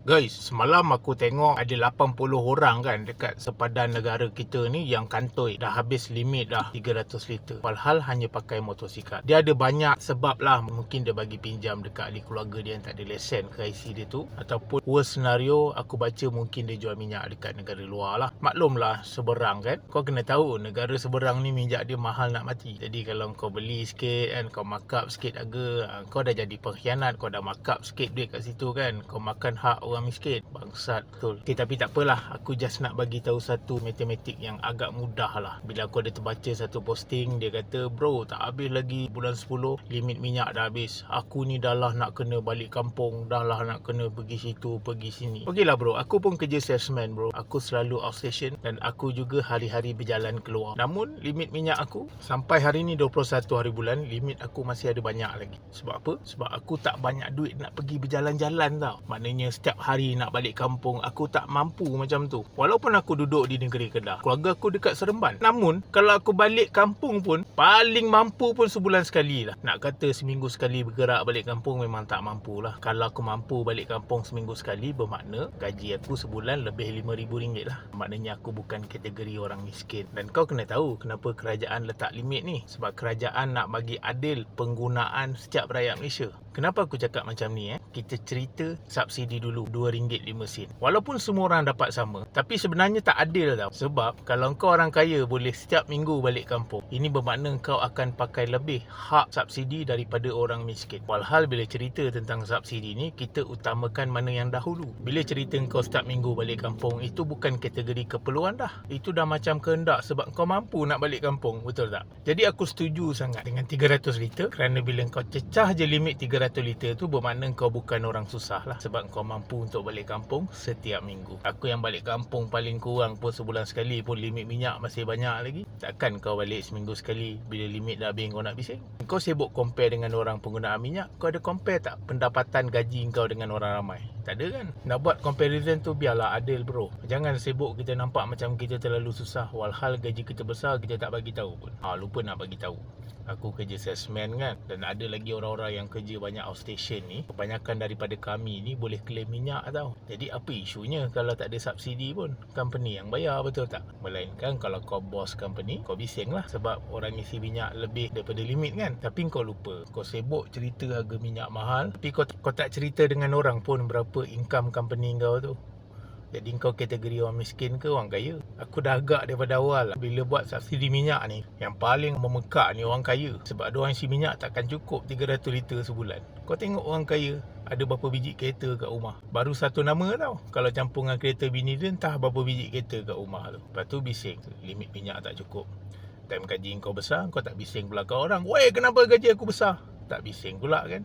Guys, semalam aku tengok ada 80 orang kan dekat sepadan negara kita ni yang kantoi dah habis limit dah 300 liter. Walhal hanya pakai motosikal. Dia ada banyak sebab lah. Mungkin dia bagi pinjam dekat ahli keluarga dia yang tak ada lesen ke IC dia tu. Ataupun worst scenario aku baca mungkin dia jual minyak dekat negara luar lah. Maklum lah seberang kan. Kau kena tahu negara seberang ni minyak dia mahal nak mati. Jadi kalau kau beli sikit kan, kau markup sikit harga, ah, kau dah jadi pengkhianat. Kau dah markup sikit duit kat situ kan. Kau makan hak orang miskin. Bangsat betul. Okay, tapi tak apalah. Aku just nak bagi tahu satu matematik yang agak mudah lah. Bila aku ada terbaca satu posting dia kata bro tak habis lagi bulan 10 limit minyak dah habis. Aku ni dah lah nak kena balik kampung dah lah nak kena pergi situ pergi sini. Okey lah bro. Aku pun kerja salesman bro. Aku selalu outstation dan aku juga hari-hari berjalan keluar. Namun limit minyak aku sampai hari ni 21 hari bulan limit aku masih ada banyak lagi. Sebab apa? Sebab aku tak banyak duit nak pergi berjalan-jalan tau. Maknanya setiap hari nak balik kampung aku tak mampu macam tu. Walaupun aku duduk di negeri Kedah keluarga aku dekat Seremban. Namun kalau aku balik kampung pun paling mampu pun sebulan sekali lah. Nak kata seminggu sekali bergerak balik kampung memang tak mampu lah kalau aku mampu balik kampung seminggu sekali bermakna gaji aku sebulan lebih RM5,000 lah. Maknanya aku bukan kategori orang miskin. Dan kau kena tahu kenapa kerajaan letak limit ni. Sebab kerajaan nak bagi adil penggunaan setiap rakyat Malaysia. Kenapa aku cakap macam ni eh? Kita cerita subsidi dulu RM2.05. Walaupun semua orang dapat sama, tapi sebenarnya tak adil tau. Sebab kalau kau orang kaya boleh setiap minggu balik kampung, ini bermakna kau akan pakai lebih hak subsidi daripada orang miskin. Walhal bila cerita tentang subsidi ni, kita utamakan mana yang dahulu. Bila cerita kau setiap minggu balik kampung, itu bukan kategori keperluan dah. Itu dah macam kehendak sebab kau mampu nak balik kampung, betul tak? Jadi aku setuju sangat dengan 300 liter kerana bila kau cecah je limit 300 liter tu bermakna kau bukan orang susah lah sebab kau mampu untuk balik kampung setiap minggu. Aku yang balik kampung paling kurang pun sebulan sekali pun limit minyak masih banyak lagi. Takkan kau balik seminggu sekali bila limit dah habis kau nak bising? Kau sibuk compare dengan orang penggunaan minyak, kau ada compare tak pendapatan gaji kau dengan orang ramai? Tak ada kan? Nak buat comparison tu biarlah adil bro. Jangan sibuk kita nampak macam kita terlalu susah walhal gaji kita besar kita tak bagi tahu pun. Ha lupa nak bagi tahu. Aku kerja salesman kan dan ada lagi orang-orang yang kerja banyak outstation ni kebanyakan daripada kami ni boleh claim minyak tau. Jadi apa isunya kalau tak ada subsidi pun? Company yang bayar betul tak? Melainkan kalau kau bos company kau bising lah sebab orang isi minyak lebih daripada limit kan? Tapi kau lupa kau sibuk cerita harga minyak mahal tapi kau, kau tak cerita dengan orang pun berapa income company kau tu jadi kau kategori orang miskin ke orang kaya? Aku dah agak daripada awal lah. Bila buat subsidi minyak ni, yang paling memekak ni orang kaya. Sebab dia orang isi minyak takkan cukup 300 liter sebulan. Kau tengok orang kaya, ada berapa biji kereta kat rumah. Baru satu nama tau. Kalau campur dengan kereta bini dia, entah berapa biji kereta kat rumah tu. Lepas tu bising, limit minyak tak cukup. Time gaji kau besar, kau tak bising pula kau orang. Weh, kenapa gaji aku besar? Tak bising pula kan?